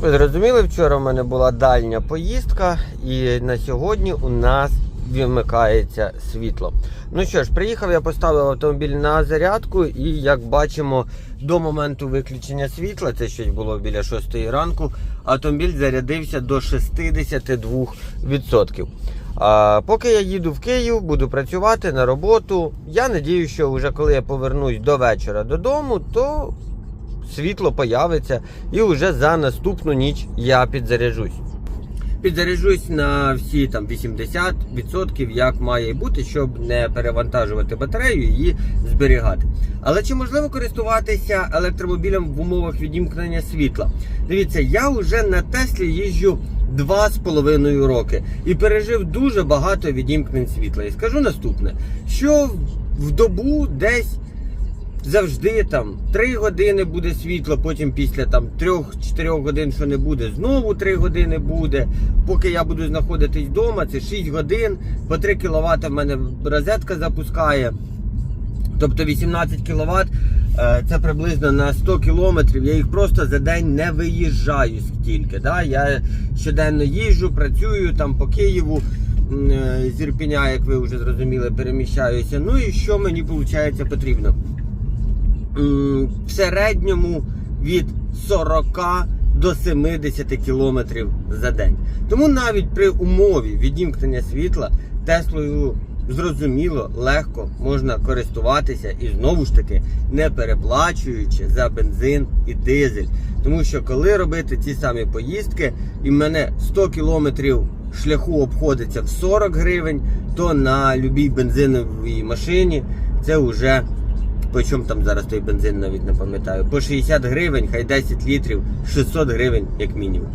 Ви зрозуміли, вчора в мене була дальня поїздка, і на сьогодні у нас вимикається світло. Ну що ж, приїхав, я поставив автомобіль на зарядку, і як бачимо, до моменту виключення світла, це щось було біля 6 ранку, автомобіль зарядився до 62%. А, поки я їду в Київ, буду працювати на роботу. Я надію, що вже коли я повернусь до вечора додому, то світло появиться і вже за наступну ніч я підзаряджусь. Підзаряджусь на всі там 80%, як має бути, щоб не перевантажувати батарею і її зберігати. Але чи можливо користуватися електромобілем в умовах відімкнення світла? Дивіться, я вже на Теслі їжджу два з половиною роки і пережив дуже багато відімкнень світла. І скажу наступне: що в добу десь завжди там 3 години буде світло, потім після там 3-4 годин, що не буде, знову 3 години буде. Поки я буду знаходитись вдома, це 6 годин, по 3 кВт в мене розетка запускає. Тобто 18 кВт це приблизно на 100 км. Я їх просто за день не виїжджаю стільки. Да? Я щоденно їжджу, працюю там по Києву. е, З Ірпеня, як ви вже зрозуміли, переміщаюся. Ну і що мені виходить потрібно? В середньому від 40 до 70 кілометрів за день. Тому навіть при умові відімкнення світла Теслою зрозуміло, легко можна користуватися і знову ж таки не переплачуючи за бензин і дизель. Тому що коли робити ці самі поїздки, і в мене 100 кілометрів шляху обходиться в 40 гривень, то на любій бензиновій машині це вже по чому там зараз той бензин навіть не пам'ятаю. По 60 гривень, хай 10 літрів, 600 гривень як мінімум.